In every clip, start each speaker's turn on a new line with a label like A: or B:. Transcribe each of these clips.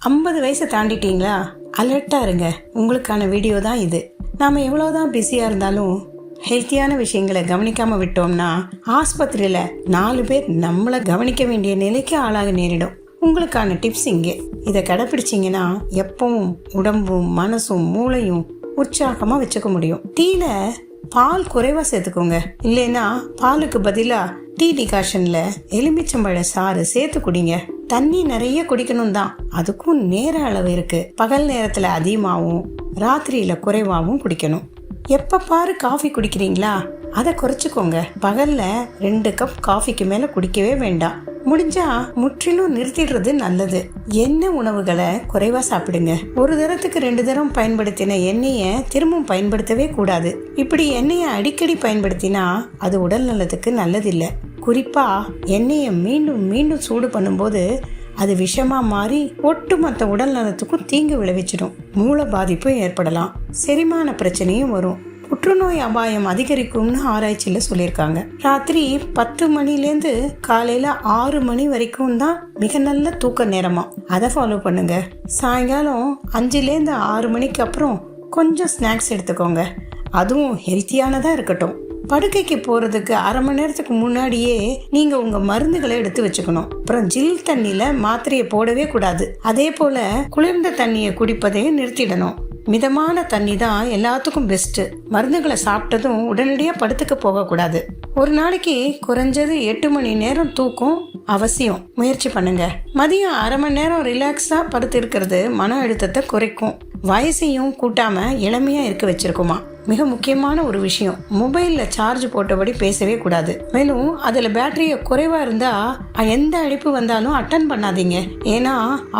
A: ஐம்பது வயசை தாண்டிட்டீங்களா? அலர்ட்டாக இருங்க. உங்களுக்கான வீடியோ தான் இது. நாம் எவ்வளோதான் பிஸியாக இருந்தாலும் ஹெல்த்தியான விஷயங்களை கவனிக்காமல் விட்டோம்னா ஆஸ்பத்திரியில் நாலு பேர் நம்மளை கவனிக்க வேண்டிய நிலைக்கு ஆளாக நேரிடும். உங்களுக்கான டிப்ஸ் இங்கே. இதை கடைப்பிடிச்சிங்கன்னா எப்பவும் உடம்பும் மனசும் மூளையும் உற்சாகமாக வச்சுக்க முடியும். டீல பால் குறைவாக சேர்த்துக்கோங்க. இல்லைன்னா பாலுக்கு பதிலாக டீ டிகாஷனில் எலுமிச்சம்பழ சாறு சேர்த்து குடிங்க. தண்ணி நிறைய குடிக்கணும் தான் அதுக்கும் நேர அளவு இருக்கு. பகல் நேரத்துல அதிகமாகவும் ராத்திரியில குறைவாகவும் குடிக்கணும். எப்ப பாரு காஃபி குடிக்கிறீங்களா? அதை குறைச்சிக்கோங்க. பகல்ல ரெண்டு கப் காஃபிக்கு மேல குடிக்கவே வேண்டாம். முடிஞ்சா முற்றிலும் நிறுத்திடுறது நல்லது. எண்ணெய் உணவுகளை குறைவா சாப்பிடுங்க. ஒரு தரத்துக்கு ரெண்டு தரம் பயன்படுத்தின எண்ணெயை திரும்பவும் பயன்படுத்தவே கூடாது. இப்படி எண்ணெயை அடிக்கடி பயன்படுத்தினா அது உடல் நலத்துக்கு நல்லதில்லை. குறிப்பாக எண்ணெயை மீண்டும் மீண்டும் சூடு பண்ணும்போது அது விஷமாக மாறி ஒட்டுமொத்த உடல் நலத்துக்கும் தீங்கு விளைவிச்சிடும். மூல பாதிப்பும் ஏற்படலாம். செரிமான பிரச்சனையும் வரும். புற்றுநோய் அபாயம் அதிகரிக்கும்னு ஆராய்ச்சியில் சொல்லியிருக்காங்க. ராத்திரி பத்து மணிலேருந்து காலையில் ஆறு மணி வரைக்கும் தான் மிக நல்ல தூக்க நேரமாக அதை ஃபாலோ பண்ணுங்க. சாயங்காலம் அஞ்சுலேருந்து ஆறு மணிக்கு அப்புறம் கொஞ்சம் ஸ்நாக்ஸ் எடுத்துக்கோங்க. அதுவும் ஹெல்த்தியானதாக இருக்கட்டும். படுக்கைக்கு போகிறதுக்கு அரை மணி நேரத்துக்கு முன்னாடியே நீங்கள் உங்கள் மருந்துகளை எடுத்து வச்சுக்கணும். அப்புறம் ஜில் தண்ணியில் மாத்திரையை போடவே கூடாது. அதே போல் குளிர்ந்த தண்ணியை குடிப்பதையும் நிறுத்திடணும். மிதமான தண்ணி தான் எல்லாத்துக்கும் பெஸ்ட்டு மருந்துகளை சாப்பிட்டதும் உடனடியாக படுத்துக்க போகக்கூடாது. ஒரு நாளைக்கு குறைஞ்சது எட்டு மணி நேரம் தூக்கம் அவசியம். முயற்சி பண்ணுங்க. மதியம் அரை மணி நேரம் ரிலாக்ஸாக படுத்து இருக்கிறது மன அழுத்தத்தை குறைக்கும். வயசையும் கூட்டாமல் இளமையாக இருக்க வச்சிருக்குமா? மிக முக்கியமான ஒரு விஷயம். மொபைலில் சார்ஜ் போட்டபடி பேசவே கூடாது. மேலும் அதில் பேட்டரியை குறைவாக இருந்தால் எந்த அழைப்பு வந்தாலும் அட்டன் பண்ணாதீங்க. ஏன்னா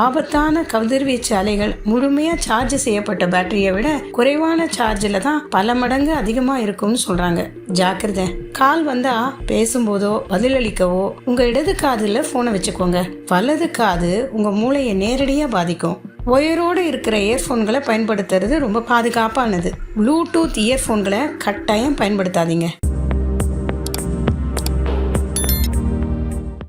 A: ஆபத்தான கதிர்வீச்சு அலைகள் முழுமையாக சார்ஜ் செய்யப்பட்ட பேட்டரியை விட குறைவான சார்ஜில் தான் பல மடங்கு அதிகமாக இருக்கும்னு சொல்கிறாங்க ஜாக்கிரதை. கால் வந்தால் பேசும்போதோ பதிலளிக்கவோ உங்கள் இடது காதில் ஃபோனை வச்சுக்கோங்க. வலது காது உங்கள் மூளையை நேரடியாக பாதிக்கும். ஒயரோடு இருக்கிற இயர்ஃபோன்களை பயன்படுத்துறது ரொம்ப பாதுகாப்பானது. ப்ளூடூத் இயர்ஃபோன்களை கட்டாயம் பயன்படுத்தாதீங்க.